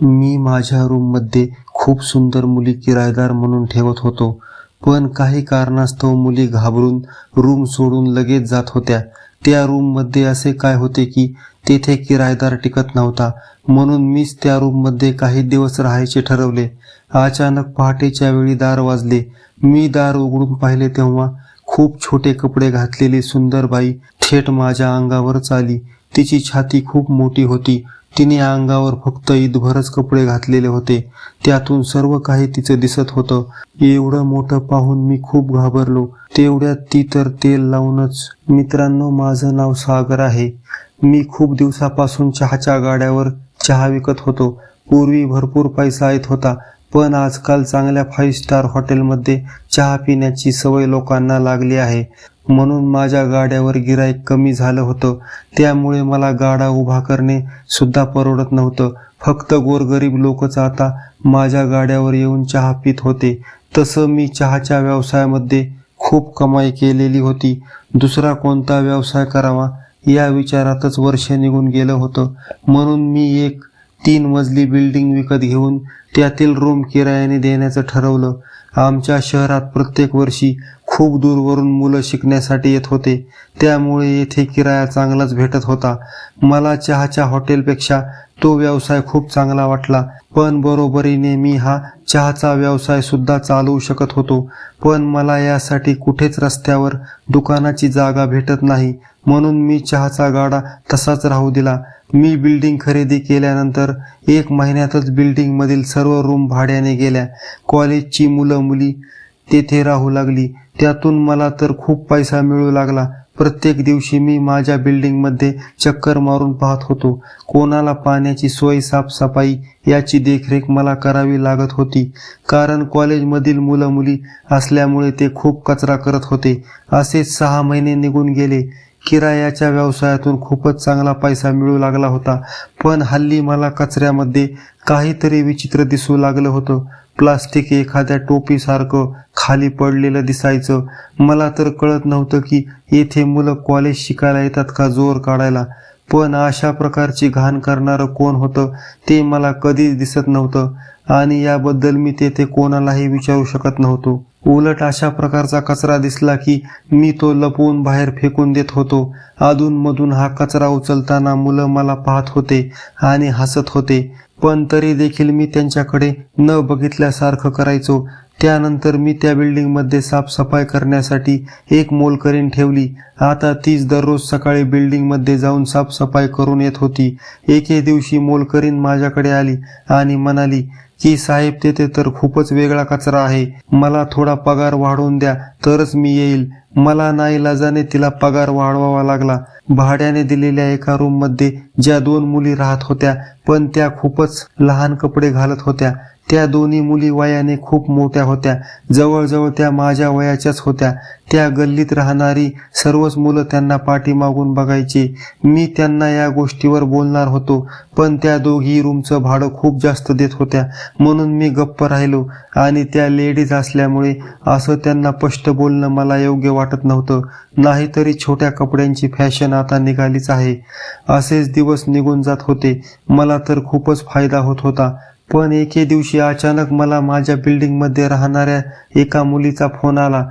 मी माझ्या रूममध्ये खूप सुंदर मुली किरायदार म्हणून ठेवत होतो. पण काही कारणास्तव मुली घाबरून रूम सोडून लगेच जात होत्या. त्या रूममध्ये असे काय होते की तेथे किरायदार टिकत नव्हता. म्हणून मीच त्या रूममध्ये काही दिवस राहायचे ठरवले. अचानक पहाटेच्या वेळी दार वाजले. मी दार उघडून पाहिले तेव्हा खूप छोटे कपडे घातलेली सुंदर बाई थेट माझ्या अंगावरच आली. तिची छाती खूप मोठी होती. तिने अंगावर फक्त ईदभरच कपडे घातलेले होते. त्यातून सर्व काही तिचं दिसत होतं. एवढं मोठं पाहून मी खूप घाबरलो. तेवढ्यात ती तर तेल लावूनच मित्रांनो माझं नाव सागर आहे. मी खूप दिवसापासून चहाच्या गाड्यावर चहा विकत होतो. पूर्वी भरपूर पैसा येत होता पण आजकाल चांगल्या फाईव्ह स्टार हॉटेलमध्ये चहा पिण्याची सवय लोकांना लागली आहे. म्हणून माझ्या गाड्यावर गिराईक कमी झालं होतं. त्यामुळे मला गाडा उभा करणे सुद्धा परवडत नव्हतं. फक्त गोरगरीब लोकच आता माझ्या गाड्यावर येऊन चहा पित होते. तसं मी चहाच्या व्यवसायामध्ये खूप कमाई केलेली होती. दुसरा कोणता व्यवसाय करावा या विचारातच वर्ष निघून गेलं होतं. म्हणून मी एक तीन मजली बिल्डिंग विकत घेऊन त्यातील रूम किरायाने देण्याचं ठरवलं. आमच्या शहरात प्रत्येक वर्षी खूप दूरवरून मुलं शिकण्यासाठी येत होते. त्यामुळे येथे किराया चांगलाच भेटत होता. मला चहाच्या हॉटेलपेक्षा तो व्यवसाय खूप चांगला वाटला. पण बरोबरीने मी हा चहाचा व्यवसाय सुद्धा चालवू शकत होतो. पण मला यासाठी कुठेच रस्त्यावर दुकानाची जागा भेटत नाही. म्हणून मी चहाचा गाडा तसाच राहू दिला. मी बिल्डिंग खरेदी केल्यानंतर एक महिन्यातच बिल्डिंगमधील सर्व रूम भाड्याने गेल्या. कॉलेजची मुलं मुली तेथे राहू लागली. त्यातून मला तर खूप पैसा मिळू लागला. प्रत्येक दिवशी मी माझ्या बिल्डिंगमध्ये चक्कर मारून पाहत होतो. कोणाला पाण्याची सोय साफसफाई याची देखरेख मला करावी लागत होती. कारण कॉलेजमधील मुलं मुली असल्यामुळे ते खूप कचरा करत होते. असेच सहा महिने निघून गेले. किरायाच्या व्यवसायातून खूपच चांगला पैसा मिळू लागला होता. पण हल्ली मला कचऱ्यामध्ये काहीतरी विचित्र दिसू लागलं होतं. प्लास्टिक एखाद्या टोपीसारखं खाली पडलेलं दिसायचं. मला तर कळत नव्हतं की येथे मुलं कॉलेज शिकायला येतात का जोर काढायला. पण अशा प्रकारची घाण करणारं कोण होतं ते मला कधीच दिसत नव्हतं. आणि याबद्दल मी तेथे कोणालाही विचारू शकत नव्हतो. उलट अशा प्रकारचा कचरा दिसला की मी तो लपवून बाहेर फेकून देत होतो. अधूनमधून हा कचरा उचलताना मुलं मला पाहत होते आणि हसत होते. पण तरी देखील मी त्यांच्याकडे न बघितल्यासारखं करायचो. त्यानंतर मी त्या बिल्डिंगमध्ये साफसफाई करण्यासाठी एक मोलकरीण ठेवली. आता तीच दररोज सकाळी बिल्डिंगमध्ये जाऊन साफसफाई करून येत होती. एके दिवशी मोलकरीण माझ्याकडे आली आणि म्हणाली की साहेब तेथे तर खूपच वेगळा कचरा आहे. मला थोडा पगार वाढवून द्या तरच मी येईल. मला नाईलाजाने तिला पगार वाढवावा लागला. भाड्याने दिलेल्या एका रूममध्ये ज्या दोन मुली राहत होत्या पण त्या खूपच लहान कपडे घालत होत्या. त्या दोन्ही मुली वयाने खूप मोठ्या होत्या. जवळजवळ त्या माझ्या वयाच्याच होत्या. त्या गल्लीत राहणारी सर्वच मुलं त्यांना पाठीमागून बघायची. मी त्यांना या गोष्टीवर बोलणार होतो पण त्या दोघी रूमचं भाडं खूप जास्त देत होत्या. म्हणून मी गप्प राहिलो आणि त्या लेडीज असल्यामुळे असं त्यांना स्पष्ट बोलणं मला योग्य वाटत नव्हतं. नाहीतरी छोट्या कपड्यांची फॅशन आता निघालीच आहे. असेच दिवस निघून जात होते. मला तर खूपच फायदा होत होता. पण एके दिवशी अचानक मला माझ्या बिल्डिंगमध्ये राहणाऱ्या एका मुलीचा फोन आला.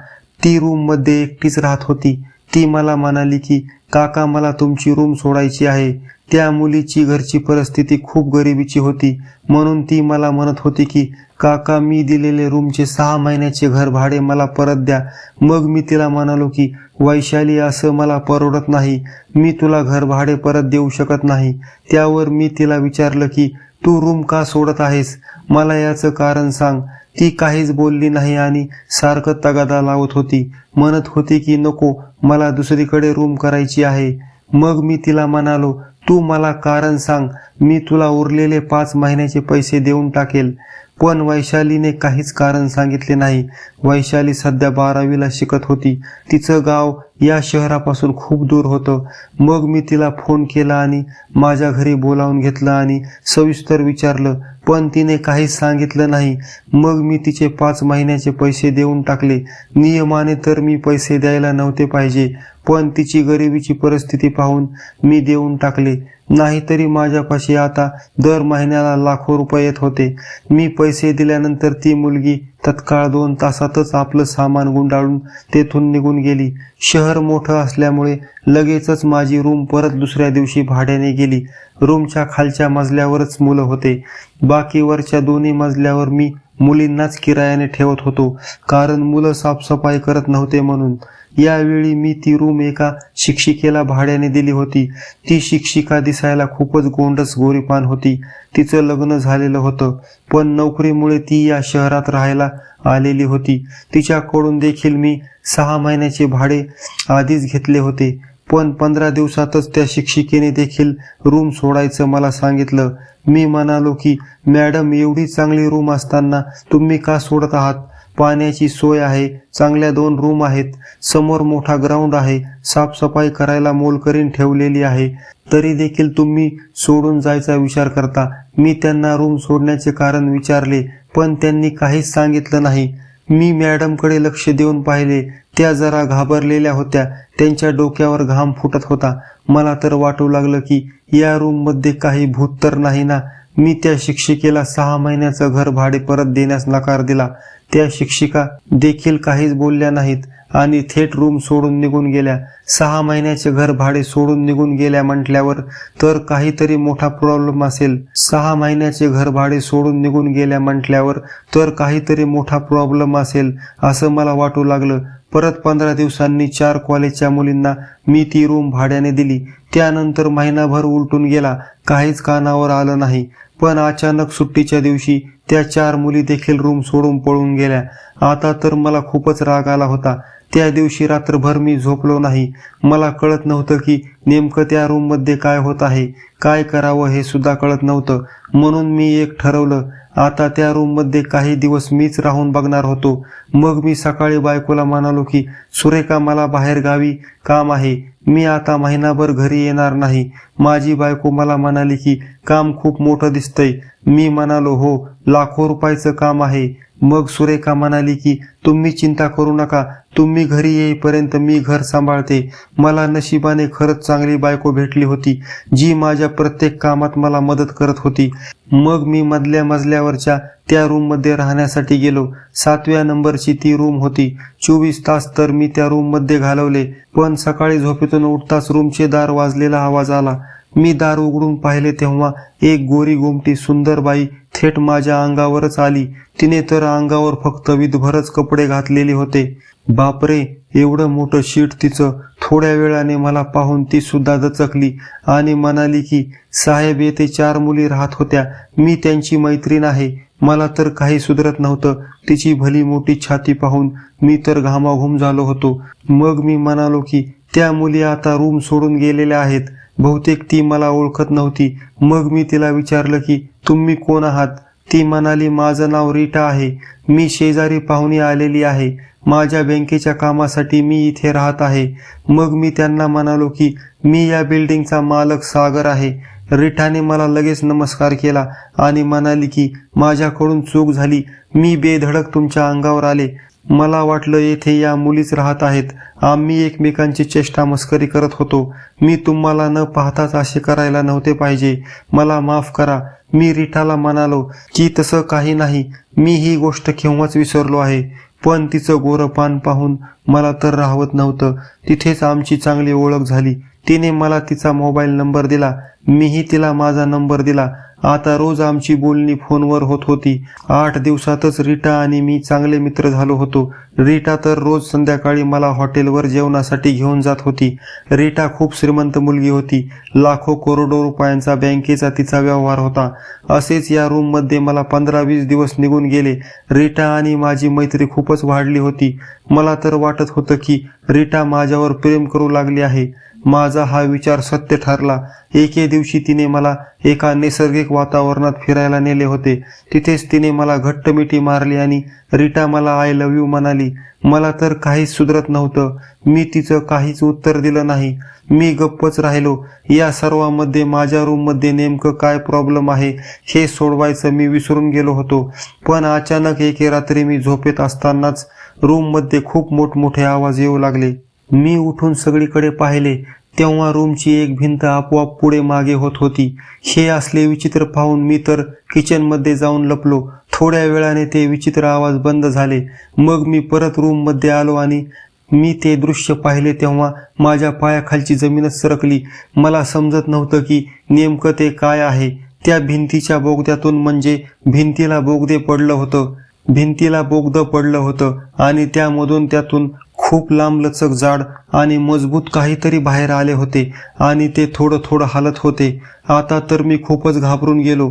ती रूममध्ये एकटीच राहत होती. ती मला म्हणाली की काका मला तुमची रूम सोडायची आहे. त्या मुलीची घरची परिस्थिती खूप गरिबीची होती. म्हणून ती मला म्हणत होती की काका मी दिलेले रूमचे सहा महिन्याचे घर भाडे मला परत द्या. मग मी तिला म्हणालो की वैशाली असं मला परवडत नाही. मी तुला घर भाडे परत देऊ शकत नाही. त्यावर मी तिला विचारलं की तू रूम का सोडत आहेस? मला याचं कारण सांग. ती काहीच बोलली नाही आणि सारखं तगादा लावत होती. म्हणत होती की नको मला दुसरीकडे रूम करायची आहे. मग मी तिला म्हणालो तू मला कारण सांग. मी तुला उरलेले पाच महिन्याचे पैसे देऊन टाकेल. पण वैशालीने काहीच कारण सांगितले नाही. वैशाली सध्या बारावीला शिकत होती. तिचं गाव या शहरापासून खूप दूर होतं. मग मी तिला फोन केला आणि माझ्या घरी बोलावून घेतलं आणि सविस्तर विचारलं पण तिने काहीच सांगितलं नाही. मग मी तिचे पाच महिन्याचे पैसे देऊन टाकले. नियमाने तर मी पैसे द्यायला नव्हते पाहिजे पण तिची गरिबीची परिस्थिती पाहून मी देऊन टाकले. नाहीतरी माझ्यापाशी आता दर महिन्याला लाखो रुपये येत होते. मी पैसे दिल्यानंतर ती मुलगी तत्काळ दोन तासातच आपलं सामान गुंडाळून तेथून निघून गेली. शहर मोठं असल्यामुळे लगेचच माझी रूम परत दुसऱ्या दिवशी भाड्याने गेली. रूमच्या खालच्या मजल्यावरच मुलं होते. बाकी वरच्या दोन्ही मजल्यावर मी मुलींनाच किरायाने ठेवत होतो. कारण मुलं साफसफाई करत नव्हते म्हणून. यावेळी मी ती रूम एका शिक्षिकेला भाड्याने दिली होती. ती शिक्षिका दिसायला खूपच गोंडस गोरीपान होती. तिचं लग्न झालेलं होतं पण नोकरीमुळे ती या शहरात राहायला आलेली होती. तिच्याकडून देखील मी सहा महिन्याचे भाडे आधीच घेतले होते पण पंधरा दिवसातच त्या शिक्षिकेने देखील रूम सोडायचं मला सांगितलं. मी म्हणालो की मॅडम एवढी चांगली रूम असताना तुम्ही का सोडत आहात? पाण्याची सोय आहे चांगल्या दोन रूम आहेत समोर मोठा ग्राउंड आहे साफसफाई करायला मोलकरीन ठेवलेली आहे तरी देखील तुम्ही सोडून जायचा विचार करता. मी त्यांना रूम सोडण्याचे कारण विचारले पण त्यांनी काहीच सांगितलं नाही. मी मॅडमकडे लक्ष देऊन पाहिले त्या जरा घाबरलेल्या होत्या त्यांच्या डोक्यावर घाम फुटत होता. मला तर वाटू लागलं की या रूममध्ये काही भूत तर नाही ना. मी त्या शिक्षिकेला सहा महिन्याचं घर भाडे परत देण्यास नकार दिला. त्या शिक्षिका देखील काहीच बोलल्या नाहीत आणि थेट रूम सोडून निघून गेल्या. सहा महिन्याचे घर भाडे सोडून निघून गेल्या म्हटल्यावर तर काहीतरी मोठा प्रॉब्लेम असेल. सहा महिन्याचे घर भाडे सोडून निघून गेल्या म्हटल्यावर तर काहीतरी मोठा प्रॉब्लेम असेल असं मला वाटू लागलं. परत पंधरा दिवसांनी चार कॉलेजच्या मुलींना मी ती रूम भाड्याने दिली. त्यानंतर महिनाभर उलटून गेला. काहीच कानावर आलं नाही. पण अचानक सुट्टीच्या दिवशी त्या चार मुली देखील रूम सोडून पळून गेल्या. आता तर मला खूपच राग आला होता. त्या दिवशी रात्रभर मी झोपलो नाही. मला कळत नव्हतं की नेमकं त्या रूममध्ये काय होत आहे. काय करावं हे सुद्धा कळत नव्हतं. म्हणून मी एक ठरवलं आता त्या रूममध्ये काही दिवस मीच राहून बघणार होतो. मग मी सकाळी बायकोला म्हणालो की सुरेखा मला बाहेर गावी काम आहे. मी आता महिनाभर घरी येणार नाही. माझी बायको मला म्हणाली की काम खूप मोठं दिसतंय. मी म्हणालो हो लाखो रुपयाचं काम आहे. मग सुरेखा म्हणाली की तुम्ही चिंता करू नका. तुम्ही घरी येईपर्यंत मी घर सांभाळते. मला नशिबाने खरंच चांगली बायको भेटली होती जी माझ्या प्रत्येक कामात मला मदत करत होती. मग मी मधल्या मजल्यावरच्या त्या रूममध्ये राहण्यासाठी गेलो. सातव्या नंबरची ती रूम होती. चोवीस तास तर मी त्या रूममध्ये घालवले पण सकाळी झोपेतून उठताच रूमचे दार वाजलेला आवाज आला. मी दार उघडून पाहिले तेव्हा एक गोरी गोमटी सुंदर बाई थेट माझ्या अंगावरच आली. तिने तर अंगावर फक्त विधभरच कपडे घातलेले होते. बापरे एवढं मोठं शीट तिचं. थोड्या वेळाने मला पाहून ती सुद्धा दचकली आणि म्हणाली की साहेब येथे चार मुली राहत होत्या. मी त्यांची मैत्रीण आहे. मला तर काही सुधरत नव्हतं. तिची भली मोठी छाती पाहून मी तर घामाघूम झालो होतो. मग मी म्हणालो की त्या मुली आता रूम सोडून गेलेल्या आहेत. बहुतेक ती मला ओळखत नव्हती. मग मी तिला विचारलं की तुम्ही कोण आहात? ती म्हणाली माझं नाव रीटा आहे. मी शेजारी पाहुणी आलेली आहे. माझ्या बँकेच्या कामासाठी मी इथे राहत आहे. मग मी त्यांना म्हणालो की मी या बिल्डिंगचा मालक सागर आहे. रिठाने मला लगेच नमस्कार केला आणि म्हणाली की माझ्याकडून चूक झाली. मी बेधडक तुमच्या अंगावर आले. मला वाटलं येथे या मुलीच राहत आहेत. आम्ही एकमेकांची चेष्टा मस्करी करत होतो. मी तुम्हाला न पाहताच असे करायला नव्हते पाहिजे. मला माफ करा. मी रिठाला म्हणालो की तसं काही नाही. मी ही गोष्ट केव्हाच विसरलो आहे. पण तिचं गोरपान पाहून मला तर राहवत नव्हतं. तिथेच आमची चांगली ओळख झाली. तिने मला तिचा मोबाईल नंबर दिला. मीही तिला माझा नंबर दिला. आता रोज आमची बोलणी फोनवर होत होती. आठ दिवसातच रीटा आणि मी चांगले मित्र झालो होतो. रीटा तर रोज संध्याकाळी मला हॉटेलवर जेवणासाठी घेऊन जात होती. रीटा खूप श्रीमंत मुलगी होती. लाखो करोडो रुपयांचा बँकेचा तिचा व्यवहार होता. असेच या रूममध्ये मला पंधरा वीस दिवस निघून गेले. रीटा आणि माझी मैत्री खूपच वाढली होती. मला तर वाटत होतं की रीटा माझ्यावर प्रेम करू लागली आहे. माझा हा विचार सत्य ठरला. एके दिवशी तिने मला एका नैसर्गिक वातावरणात फिरायला नेले होते. तिथेच तिने मला घट्ट मिठी मारली आणि रीटा मला आय लव्ह यू म्हणाली. मला तर काहीच सुधरत नव्हतं. मी तिचं काहीच उत्तर दिलं नाही. मी गप्पच राहिलो. या सर्वांमध्ये माझ्या रूममध्ये नेमकं काय प्रॉब्लेम आहे हे सोडवायचं मी विसरून गेलो होतो. पण अचानक एके रात्री मी झोपेत असतानाच रूममध्ये खूप मोठमोठे आवाज येऊ लागले. मी उठून सगळीकडे पाहिले. तेव्हा रूमची एक भिंत आपोआप पुढे मागे होत होती. हे असले विचित्र पाहून मी तर किचनमध्ये जाऊन लपलो. थोड्या वेळाने ते विचित्र आवाज बंद झाले. मग मी परत रूममध्ये आलो आणि मी ते दृश्य पाहिले तेव्हा माझ्या पायाखालची जमीनच सरकली. मला समजत नव्हतं की नेमकं ते काय आहे. त्या भिंतीच्या बोगद्यातून म्हणजे भिंतीला बोगदे पडलं होतं. भिंतीला बोगदं पडलं होतं आणि त्यामधून त्यातून खूप लांबलचक जाड आणि मजबूत काहीतरी बाहेर आले होते आणि ते थोडं थोडं हालत होते. आता तर मी खूपच घाबरून गेलो.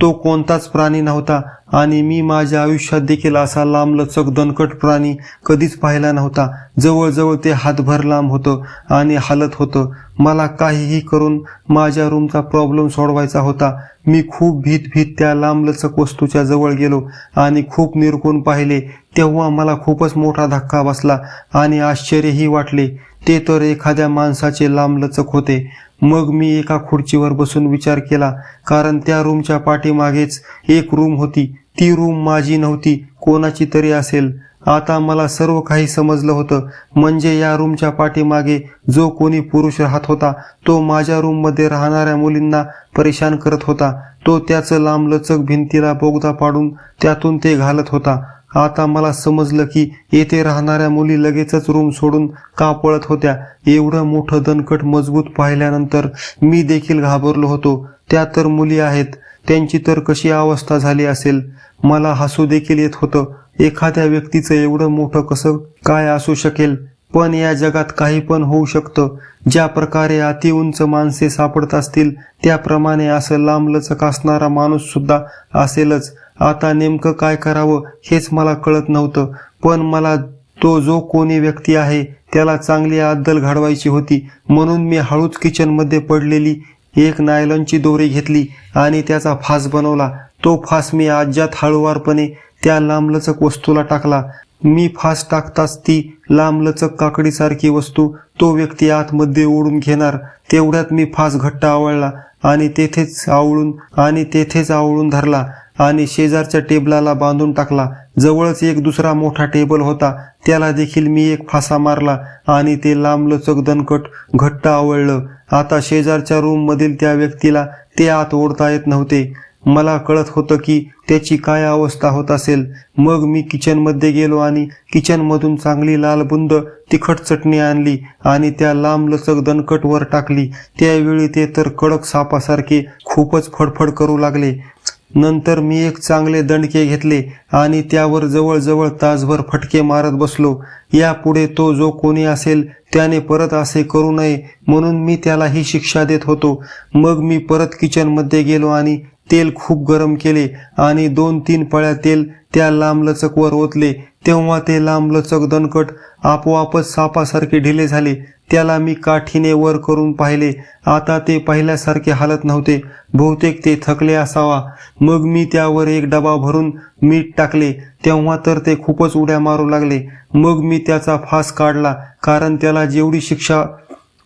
तो कोणताच प्राणी नव्हता आणि मी माझ्या आयुष्यात देखील असा लांबलचक दणकट प्राणी कधीच पाहिला नव्हता. जवळजवळ ते हातभर लांब होतं आणि हालत होतं. मला काहीही करून माझ्या रूमचा प्रॉब्लेम सोडवायचा होता. मी खूप भीत भीत त्या लांबलचक वस्तूच्या जवळ गेलो आणि खूप निरकून पाहिले. तेव्हा मला खूपच मोठा धक्का बसला आणि आश्चर्यही वाटले. ते तर एखाद्या माणसाचे लांबलचक होते. मग मी एका खुर्चीवर बसून विचार केला कारण त्या रूमच्या पाठीमागेच एक रूम होती. ती रूम माझी नव्हती कोणाची तरी असेल. आता मला सर्व काही समजलं होतं. म्हणजे या रूमच्या पाठीमागे जो कोणी पुरुष राहत होता तो माझ्या रूममध्ये राहणाऱ्या मुलींना परेशान करत होता. तो त्याचं लांबलचक भिंतीला बोगदा पाडून त्यातून ते घालत होता. आता मला समजलं की येथे राहणाऱ्या मुली लगेचच रूम सोडून का पळत होत्या. एवढं मोठं दणकट मजबूत पाहिल्यानंतर मी देखील घाबरलो होतो. त्या तर मुली आहेत. त्यांची तर कशी अवस्था झाली असेल? मला हसू देखील येत होतं. एखाद्या व्यक्तीचं एवढं मोठं कसं काय असू शकेल? पण या जगात काही पण होऊ शकतं. ज्या प्रकारे अतिउंच माणसे सापडत असतील त्याप्रमाणे असं लांबलचक असणारा माणूस सुद्धा असेलच. आता नेमकं काय करावं हेच मला कळत नव्हतं. पण मला तो जो कोणी व्यक्ती आहे त्याला चांगली अद्दल घडवायची होती. म्हणून मी हळूच किचनमध्ये पडलेली एक नायलॉनची दोरी घेतली आणि त्याचा फास बनवला. तो फास मी आज्यात हळुवारपणे त्या लांबलचक वस्तूला टाकला. मी फास टाकताच ती लांबलचक काकडीसारखी वस्तू तो व्यक्ती आतमध्ये ओढून घेणार. तेवढ्यात मी फास घट्ट आवळला आणि तेथेच आवळून आणि तेथेच आवळून धरला. आणि शेजारच्या टेबलाला बांधून टाकला. जवळच एक दुसरा मोठा टेबल होता. त्याला देखील मी एक फासा मारला आणि ते लांबलचक दणकट घट्ट आवळलं. आता शेजारच्या रूम मधील त्या व्यक्तीला ते आत ओढता येत नव्हते. मला कळत होतं की त्याची काय अवस्था होत असेल. मग मी किचनमध्ये गेलो आणि किचनमधून चांगली लाल बुंद तिखट चटणी आणली आणि त्या लांबलचक दणकट वर टाकली. त्यावेळी ते तर कडक सापासारखे खूपच फडफड करू लागले. नंतर मी एक चांगले दणके घेतले आणि त्यावर जवळजवळ तासभर फटके मारत बसलो. यापुढे तो जो कोणी असेल त्याने परत असे करू नये म्हणून मी त्याला ही शिक्षा देत होतो. मग मी परत किचनमध्ये गेलो आणि तेल खूप गरम केले आणि दोन तीन पळ्या तेल त्या लांबलचकवर ओतले. तेव्हा ते लांबलचक दणकट आपोआपच सापासारखे ढिले झाले. त्याला मी काठीने वर करून पाहिले. आता ते पहिल्यासारखे हालत नव्हते. बहुतेक ते थकले असावा. मग मी त्यावर एक डबा भरून मीठ टाकले. तेव्हा तर ते खूपच उड्या मारू लागले. मग मी त्याचा फास काढला कारण त्याला जेवढी शिक्षा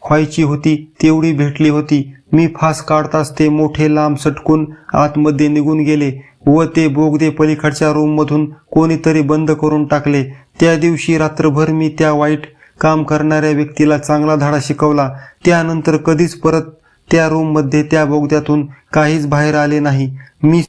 व्हायची होती तेवढी भेटली होती. मी फास काढताच ते मोठे लांब सटकून आतमध्ये निघून गेले व ते बोगदे पलीकडच्या रूममधून कोणीतरी बंद करून टाकले. त्या दिवशी रात्रभर मी त्या वाईट काम करणाऱ्या व्यक्तीला चांगला धडा शिकवला त्यानंतर कधीच परत त्या रूममध्ये त्या बोगद्यातून काहीच बाहेर आले नाही. मी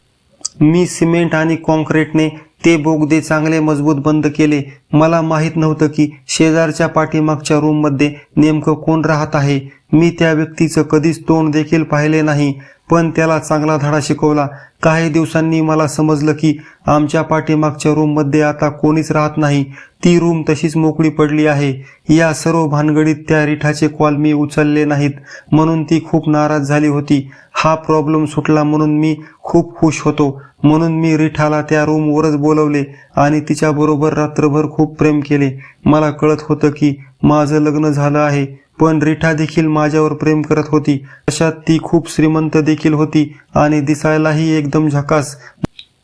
मी सिमेंट आणि कॉन्क्रीटने ते बोगदे चांगले मजबूत बंद केले. मला माहीत नव्हतं की शेजारच्या पाठीमागच्या रूममध्ये नेमकं कोण राहत आहे. मी त्या व्यक्तीचं कधीच तोंड देखील पाहिले नाही. पण त्याला चांगला धडा शिकवला. काही दिवसांनी मला समजलं की आमच्या पाठीमागच्या रूममध्ये आता कोणीच राहत नाही. ती रूम तशीच मोकळी पडली आहे. या सर्व भानगडीत त्या रिठाचे कॉल मी उचलले नाहीत. म्हणून ती खूप नाराज झाली होती. हा प्रॉब्लेम सुटला म्हणून मी खूप खुश होतो. म्हणून मी रिठाला त्या रूमवरच बोलवले आणि तिच्याबरोबर रात्रभर खूप प्रेम केले. मला कळत होतं की माझं लग्न झालं आहे. पण रिठा देखील माझ्यावर प्रेम करत होती. तशात ती खूप श्रीमंत देखील होती आणि दिसायलाही एकदम झकास.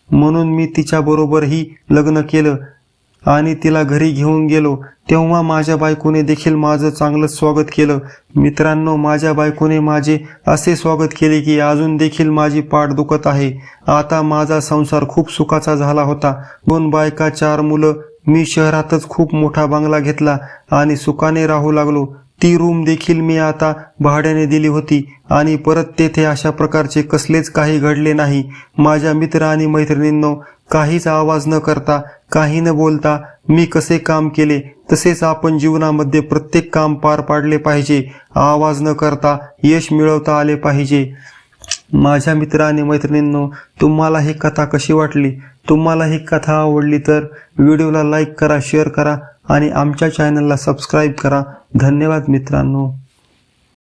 म्हणून मी तिच्याबरोबरही लग्न केलं आणि तिला घरी घेऊन गेलो. तेव्हा माझ्या बायकोने देखील माझं चांगलं स्वागत केलं. मित्रांनो माझ्या बायकोने माझे असे स्वागत केले की अजून देखील माझी पाठ दुखत आहे. आता माझा संसार खूप सुखाचा झाला होता. दोन बायका चार मुलं. मी शहरातच खूप मोठा बंगला घेतला आणि सुखाने राहू लागलो. ती रूम देखील मी आता भाड्याने दिली होती आणि परत तेथे अशा प्रकारचे कसलेच काही घडले नाही. माझ्या मित्र आणि मैत्रिणींनो काहीच आवाज न करता काही न बोलता मी कसे काम केले तसेच आपण जीवनामध्ये प्रत्येक काम पार पाडले पाहिजे आवाज न करता यश मिळवता आले पाहिजे. माझ्या मित्र आणि मैत्रिणींनो तुम्हाला ही कथा कशी वाटली? तुम्हाला ही कथा आवडली तर व्हिडिओला लाईक करा शेअर करा आणि आमच्या चॅनलला सबस्क्राईब करा. धन्यवाद मित्रांनो.